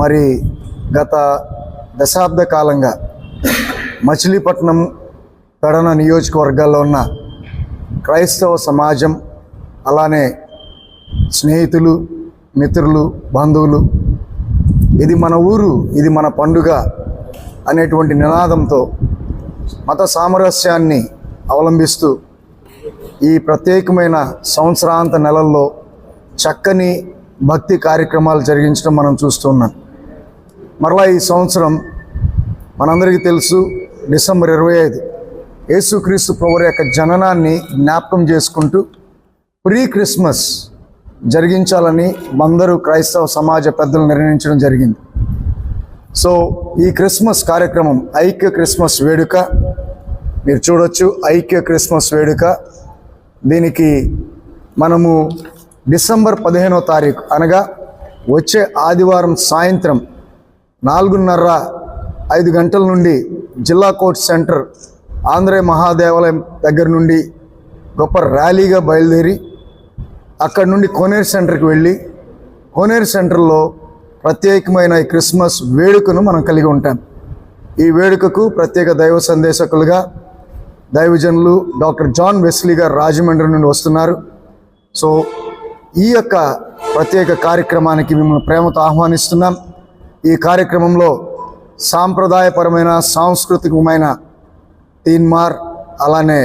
మరి గత దశాబ్ద కాలంగా మచిలీపట్నం పెడన నియోజకవర్గాల్లో ఉన్న క్రైస్తవ సమాజం అలానే స్నేహితులు మిత్రులు బంధువులు ఇది మన ఊరు ఇది మన పండుగ అనేటువంటి నినాదంతో మత సామరస్యాన్ని అవలంబిస్తూ ఈ ప్రత్యేకమైన సంవత్సరాంత నెలల్లో చక్కని భక్తి కార్యక్రమాలు జరిగించడం మనం చూస్తున్నాం మరలా ఈ సంవత్సరం మనందరికీ తెలుసు డిసెంబర్ ఇరవై ఐదు యేసుక్రీస్తు ప్రభువు యొక్క జననాన్ని జ్ఞాపకం చేసుకుంటూ ప్రీ క్రిస్మస్ జరిగించాలని అందరూ క్రైస్తవ సమాజ పెద్దలు నిర్ణయించడం జరిగింది. సో ఈ క్రిస్మస్ కార్యక్రమం ఐక్య క్రిస్మస్ వేడుక మీరు చూడొచ్చు ఐక్య క్రిస్మస్ వేడుక. దీనికి మనము డిసెంబర్ పదిహేనో తారీఖు అనగా వచ్చే ఆదివారం సాయంత్రం నాలుగున్నర ఐదు గంటల నుండి జిల్లా కోర్ట్ సెంటర్ ఆంధ్రే మహాదేవాలయం దగ్గర నుండి గొప్ప ర్యాలీగా బయలుదేరి అక్కడ నుండి కోనేరు సెంటర్కి వెళ్ళి కోనేరు సెంటర్లో ప్రత్యేకమైన ఈ క్రిస్మస్ వేడుకను మనం కలిగి ఉంటాం. ఈ వేడుకకు ప్రత్యేక దైవ సందేశకులుగా దైవజనులు డాక్టర్ జాన్ వెస్లీ గారు రాజమండ్రి నుండి వస్తున్నారు. సో ఈ యొక్క ప్రత్యేక కార్యక్రమానికి మిమ్మల్ని ప్రేమతో ఆహ్వానిస్తున్నాం. ఈ కార్యక్రమంలో సాంప్రదాయపరమైన సాంస్కృతికమైన తీన్మార్ అలానే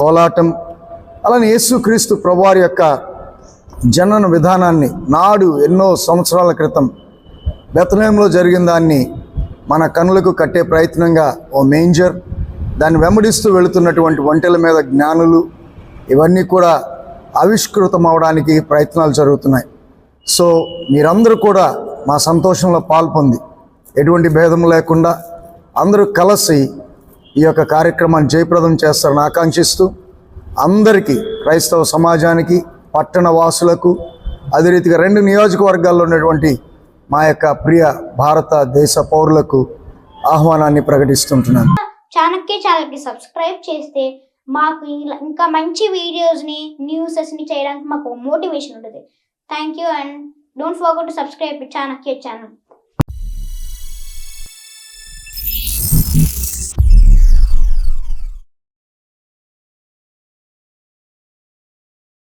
కోలాటం అలానే యేసుక్రీస్తు ప్రభువారి యొక్క జనన విధానాన్ని నాడు ఎన్నో సంవత్సరాల క్రితం బెతనయంలో జరిగిన దాన్ని మన కనులకు కట్టే ప్రయత్నంగా ఓ మేంజర్ దాన్ని వెంబడిస్తూ వెళుతున్నటువంటి ఒంటెల మీద జ్ఞానులు ఇవన్నీ కూడా ఆవిష్కృతం అవడానికి ప్రయత్నాలు జరుగుతున్నాయి. సో మీరందరూ కూడా మా సంతోషంలో పాల్పొంది. ఎటువంటి భేదం లేకుండా అందరూ కలిసి ఈ యొక్క కార్యక్రమాన్ని జయప్రదం చేస్తారని ఆకాంక్షిస్తూ అందరికీ క్రైస్తవ సమాజానికి పట్టణ వాసులకు అదే రీతిగా రెండు నియోజకవర్గాల్లో ఉన్నటువంటి మా యొక్క ప్రియ భారతదేశ పౌరులకు ఆహ్వానాన్ని ప్రకటిస్తుంటున్నాను. చాణక్య ఛానల్కి సబ్స్క్రైబ్ చేస్తే మాకు ఇలా ఇంకా మంచి వీడియోస్ని న్యూసెస్ని చేయడానికి మాకు మోటివేషన్ ఉంటుంది. Thank you and don't forget to subscribe Chanakya channel.